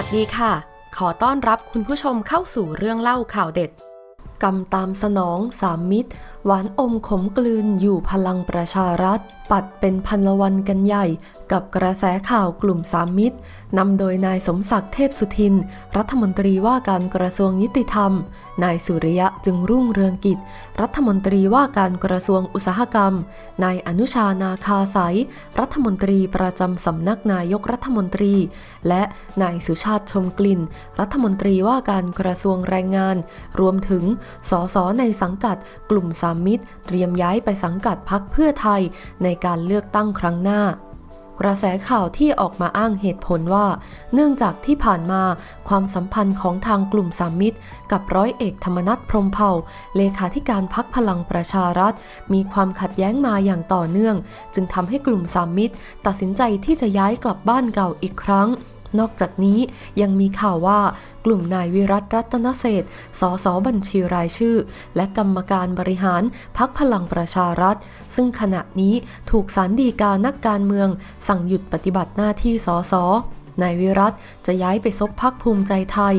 วัสดีค่ะ ขอต้อนรับคุณผู้ชมเข้าสู่เรื่องเล่าข่าวเด็ดกำตามสนองสามมิตรหวานอมขมกลืนอยู่พลังประชารัฐ ปัดเป็นพันละวันกันใหญ่ กับกระแสข่าวกลุ่มสามมิตรนำโดยนายสมศักดิ์เทพสุทิน รัฐมนตรีว่าการกระทรวงยุติธรรม นายสุริยะจึงรุ่งเรืองกิจ รัฐมนตรีว่าการกระทรวงอุตสาหกรรม นายอนุชานาคาสายรัฐมนตรีประจำสำนักนายกรัฐมนตรี และนายสุชาติชมกลิ่น รัฐมนตรีว่าการกระทรวงแรงงาน รวมถึงสสในสังกัดกลุ่มสามมิตร เตรียมย้ายไปสังกัดพักเพื่อไทยในการเลือกตั้งครั้งหน้ากระแสข่าวที่ออกมาอ้างเหตุผลว่า เนื่องจากที่ผ่านมาความสัมพันธ์ของทางกลุ่มสามมิตร กับร้อยเอกธรรมนัฐพรมเผ่า เลขาธิการพักพลังประชารัฐ มีความขัดแย้งมาอย่างต่อเนื่อง จึงทำให้กลุ่มสามมิตร ตัดสินใจที่จะย้ายกลับบ้านเก่าอีกครั้ง นอกจากนี้ยังมีข่าวว่ากลุ่มนายวิรัตรัตนเศษฐ์สสบัญชีรายชื่อ และกรรมการบริหารพักพลังประชารัฐ ซึ่งขณะนี้ถูกสารดีกานักการเมือง สั่งหยุดปฏิบัติหน้าที่สสนายวิรัตจะย้ายไปซบพักภูมิใจไทย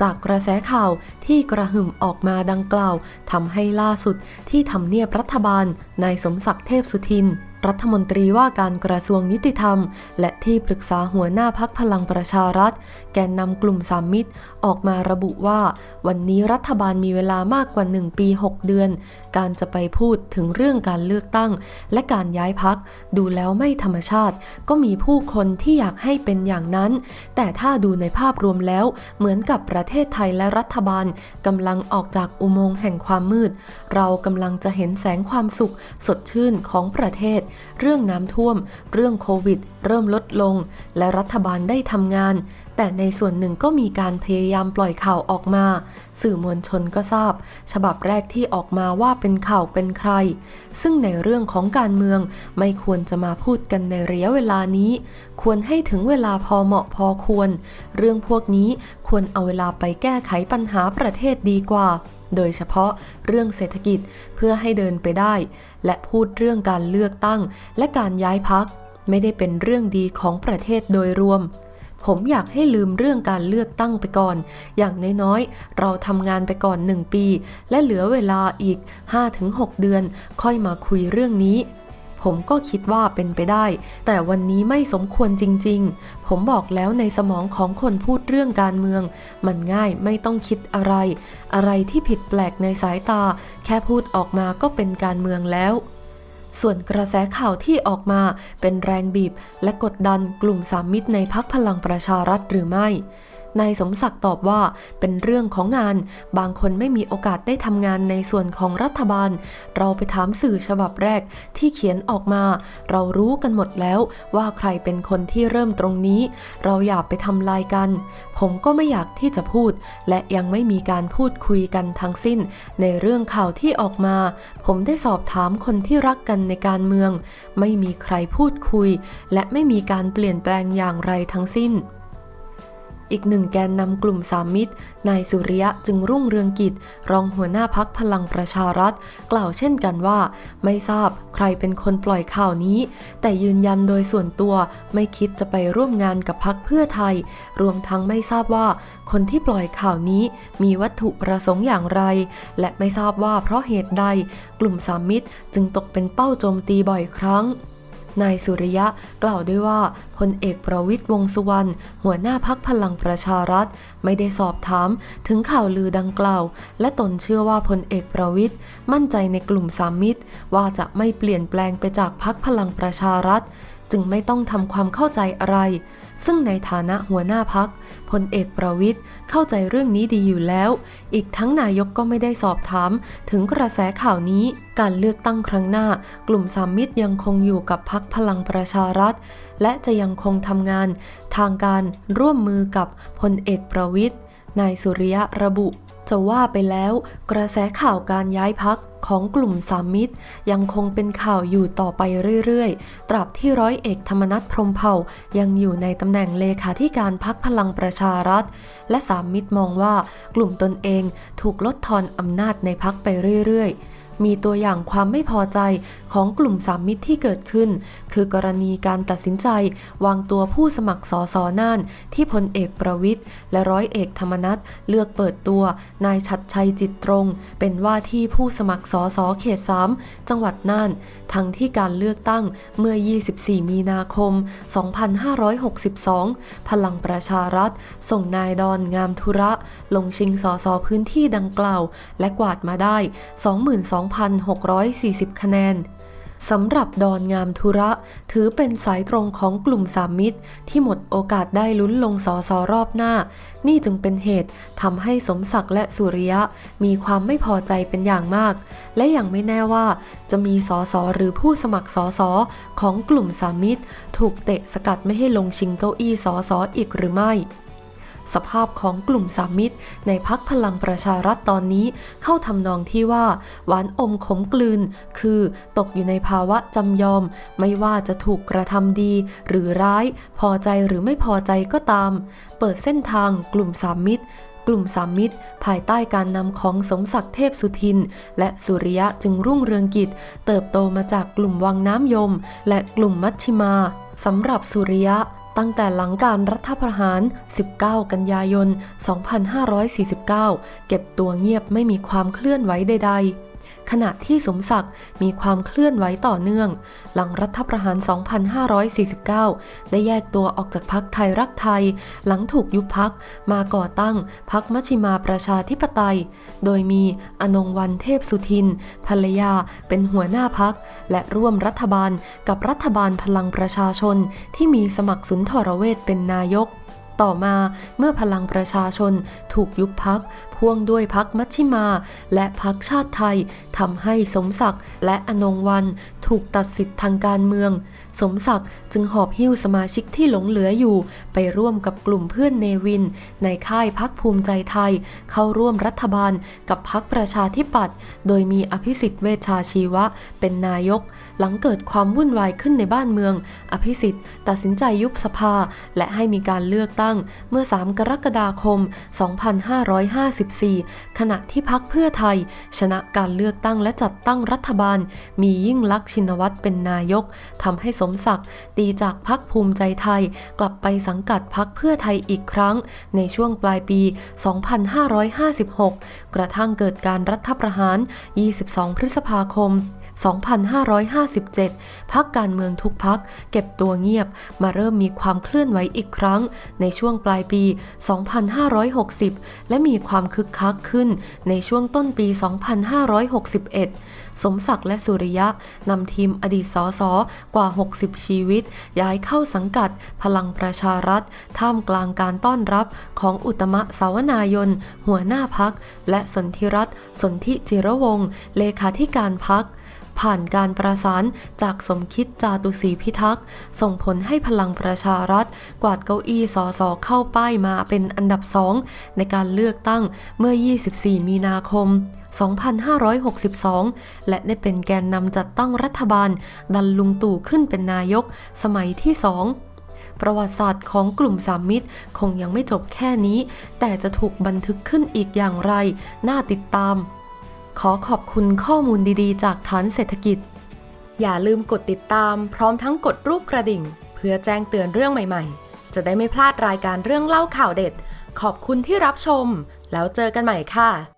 จากกระแสข่าวที่กระหึ่มออกมาดังกล่าวทำให้ล่าสุดที่ทำเนียบรัฐบาลนายสมศักดิ์เทพสุทิน รัฐมนตรีว่าการกระทรวงยุติธรรม และที่ปรึกษาหัวหน้าพักพลังประชารัฐ แกนนำกลุ่มสามมิตร ออกมาระบุว่า วันนี้รัฐบาลมีเวลามากกว่า 1 ปี 6 เดือน การจะไปพูดถึงเรื่องการเลือกตั้ง และการย้ายพักดูแล้วไม่ธรรมชาติ ก็มีผู้คนที่อยากให้เป็นอย่างนั้น แต่ถ้าดูในภาพรวมแล้ว เหมือนกับประเทศไทยและรัฐบาลกำลังออกจากอุโมงค์แห่งความมืด เรากำลังจะเห็นแสงความสุขสดชื่นของประเทศเรื่องน้ำท่วม เรื่องโควิด เริ่มลดลง และรัฐบาลได้ทำงาน แต่ในส่วนหนึ่งก็มีการพยายามปล่อยข่าวออกมา สื่อมวลชนก็ทราบ ฉบับแรกที่ออกมาว่าเป็นข่าวเป็นใคร ซึ่งในเรื่องของการเมืองไม่ควรจะมาพูดกันในระยะเวลานี้ ควรให้ถึงเวลาพอเหมาะพอควร เรื่องพวกนี้ควรเอาเวลาไปแก้ไขปัญหาประเทศดีกว่า โดยเฉพาะเรื่องเศรษฐกิจเพื่อให้เดินไปได้ และพูดเรื่องการเลือกตั้ง และการย้ายพักไม่ได้เป็นเรื่องดีของประเทศโดยรวม ผมอยากให้ลืมเรื่องการเลือกตั้งไปก่อน อย่างน้อยๆ เราทำงานไปก่อน 1 ปี และเหลือเวลาอีก 5-6 เดือน ค่อยมาคุยเรื่องนี้ ผมก็คิดว่าเป็นไปได้ แต่วันนี้ไม่สมควรจริง ๆ ผมบอกแล้วในสมองของคนพูดเรื่องการเมือง มันง่ายไม่ต้องคิดอะไร อะไรที่ผิดแปลกในสายตา แค่พูดออกมาก็เป็นการเมืองแล้วส่วนกระแสข่าวที่ออกมาเป็นแรงบีบ และกดดันกลุ่มสามมิตรในพักพลังประชารัฐหรือไม่ นายสมศักดิ์ตอบว่าเป็นเรื่องของงาน บางคนไม่มีโอกาสได้ทำงานในส่วนของรัฐบาล เราไปถามสื่อฉบับแรกที่เขียนออกมา เรารู้กันหมดแล้วว่าใครเป็นคนที่เริ่มตรงนี้ เราอย่าไปทำลายกัน ผมก็ไม่อยากที่จะพูด และยังไม่มีการพูดคุยกันทั้งสิ้น ในเรื่องข่าวที่ออกมา ผมได้สอบถามคนที่รักกันในการเมือง ไม่มีใครพูดคุย และไม่มีการเปลี่ยนแปลงอย่างไรทั้งสิ้น อีกหนึ่งแกนนำกลุ่มสามมิตร นายสุริยะจึงรุ่งเรืองกิจ รองหัวหน้าพักพลังประชารัฐ กล่าวเช่นกันว่า ไม่ทราบใครเป็นคนปล่อยข่าวนี้ แต่ยืนยันโดยส่วนตัวไม่คิดจะไปร่วมงานกับพักเพื่อไทย รวมทั้งไม่ทราบว่า คนที่ปล่อยข่าวนี้มีวัตถุประสงค์อย่างไร และไม่ทราบว่าเพราะเหตุใด กลุ่มสามมิตรจึงตกเป็นเป้าโจมตีบ่อยครั้ง นายสุริยะกล่าวด้วยว่าพลเอกประวิตยวงสุวรรณหัวหน้าพักพลังประชารัฐ ไม่ได้สอบถามถึงข่าวลือดังกล่าว และตนเชื่อว่าพลเอกประวิตยมั่นใจในกลุ่มสามมิตร ว่าจะไม่เปลี่ยนแปลงไปจากพักพลังประชารัฐ จึงไม่ต้องทำความเข้าใจอะไร ซึ่งในฐานะหัวหน้าพักพลเอกประวิตยเข้าใจเรื่องนี้ดีอยู่แล้ว อีกทั้งนายกก็ไม่ได้สอบถามถึงกระแสข่าวนี้ การเลือกตั้งครั้งหน้า กลุ่มสามมิตรยังคงอยู่กับพักพลังประชารัฐ และจะยังคงทำงาน ทางการร่วมมือกับพลเอกประวิตยนายสุริยะระบุ จะว่าไปแล้ว กระแสข่าวการย้ายพักของกลุ่มสามมิตร ยังคงเป็นข่าวอยู่ต่อไปเรื่อยๆ ตราบที่ร้อยเอกธรรมนัฐพรมเผ่ายังอยู่ในตำแหน่งเลขาธิการพักพลังประชารัฐ และสามมิตรมองว่ากลุ่มตนเองถูกลดทอนอำนาจในพักไปเรื่อยๆ มีตัวอย่างความไม่พอใจของกลุ่มสามมิตรที่เกิดขึ้น คือกรณีการตัดสินใจ วางตัวผู้สมัครสอสอน่าน ที่พลเอกประวิทย์และร้อยเอกธรรมนัฐเลือกเปิดตัวนายชัดชัยจิตตรง เป็นว่าที่ผู้สมัครสอสอเขต3จังหวัดน่าน ทั้งที่การเลือกตั้งเมื่อ 24 มีนาคม 2562 พลังประชารัฐ ส่งนายดอนงามธุระ ลงชิงสอสอพื้นที่ดังกล่าว และกวาดมาได้ 22 2 2,640 คะแนนสำหรับดอนงามธุระ ถือเป็นสายตรงของกลุ่มสามมิตร ที่หมดโอกาสได้ลุ้นลงสอสอรอบหน้า นี่จึงเป็นเหตุทำให้สมศักดิ์และสุริยะ มีความไม่พอใจเป็นอย่างมาก และอยังไม่แน่ว่า จะมีสอสอหรือผู้สมัครสอสอของกลุ่มสามมิตร ถูกเตะสกัดไม่ให้ลงชิงเก้าอี้สอสออีกหรือไม่ สภาพของกลุ่มสามมิตร ในพักพลังประชารัฐตอนนี้เข้าทำนองที่ว่า หวานอมขมกลืน คือตกอยู่ในภาวะจำยอม ไม่ว่าจะถูกกระทำดี หรือร้าย พอใจหรือไม่พอใจก็ตาม เปิดเส้นทางกลุ่มสามมิตรกลุ่มสามมิตร ภายใต้การนำของสมศักดิ์เทพสุทิน และสุริยะจึงรุ่งเรืองกิจ เติบโตมาจากกลุ่มวังน้ำยม และกลุ่มมัชชิมาสำหรับสุริยะ ตั้งแต่หลังการรัฐประหาร 19 กันยายน 2549 เก็บตัวเงียบไม่มีความเคลื่อนไหวใดๆ ขณะที่สมศักดิ์มีความเคลื่อนไหวต่อเนื่อง หลังรัฐประหาร 2549 ได้แยกตัวออกจากพักไทยรักไทย หลังถูกยุบพักมาก่อตั้งพักมชชิมาประชาธิปไตย โดยมีอนงวันเทพสุทิน ภรรยาเป็นหัวหน้าพัก และร่วมรัฐบาลกับรัฐบาลพลังประชาชน ที่มีสมัครสุนทรเวชเป็นนายกต่อมาเมื่อพลังประชาชนถูกยุบพักพ่วงด้วยพักมัชชิมา และพักชาติไทยทำให้สมศักดิ์และอนงวันถูกตัดสิทธิ์ทางการเมือง สมศักดิ์จึงหอบหิ้วสมาชิกที่หลงเหลืออยู่ ไปร่วมกับกลุ่มเพื่อนเนวิน ในค่ายพักภูมิใจไทย เข้าร่วมรัฐบาลกับพักประชาธิปัตย์โดยมีอภิสิทธิ์เวชชาชีวะ เป็นนายก หลังเกิดความวุ่นวายขึ้นในบ้านเมือง อภิสิทธิ์ตัดสินใจยุบสภา และให้มีการเลือกตั้งเมื่อ 3 กรกฎาคม2554ขณะที่พักเพื่อไทย ชนะการเลือกตั้งและจัดตั้งรัฐบาล มียิ่งลักษณ์ชินวัตรเป็นนายกทำให้สมศักดิ์ตีจากพักภูมิใจไทย กลับไปสังกัดพักเพื่อไทยอีกครั้ง ในช่วงปลายปี 2556 กระทั่งเกิดการรัฐประหาร 22 พฤษภาคม 2557 พักการเมืองทุกพักเก็บตัวเงียบมาเริ่มมีความเคลื่อนไหวอีกครั้ง ในช่วงปลายปี 2560 และมีความคึกคักขึ้นในช่วงต้นปี 2561 สมศักดิ์และสุริยะนำทีมอดีตสสกว่า 60 ชีวิต ย้ายเข้าสังกัดพลังประชารัฐ ท่ามกลางการต้อนรับของอุตมะสาวนายน หัวหน้าพัก และสนธิรัตน์สนธิจิรวงศ์เลขาธิการพัก ผ่านการประสานจากสมคิดจาตุศรีพิทักษ์ ส่งผลให้พลังประชารัฐ กวาดเก้าอี้สอสอเข้าป้ายมาเป็นอันดับสองในการเลือกตั้งเมื่อ 24 มีนาคม2562 และได้เป็นแกนนำจัดตั้งรัฐบาล ดันลุงตู่ขึ้นเป็นนายก สมัยที่สองประวัติศาสตร์ของกลุ่มสามมิตร คงยังไม่จบแค่นี้ แต่จะถูกบันทึกขึ้นอีกอย่างไร น่าติดตาม ขอขอบคุณข้อมูลดีๆ จากฐานเศรษฐกิจ อย่าลืมกดติดตามพร้อมทั้งกดรูปกระดิ่ง เพื่อแจ้งเตือนเรื่องใหม่ๆ จะได้ไม่พลาดรายการเรื่องเล่าข่าวเด็ด ขอบคุณที่รับชม แล้วเจอกันใหม่ค่ะ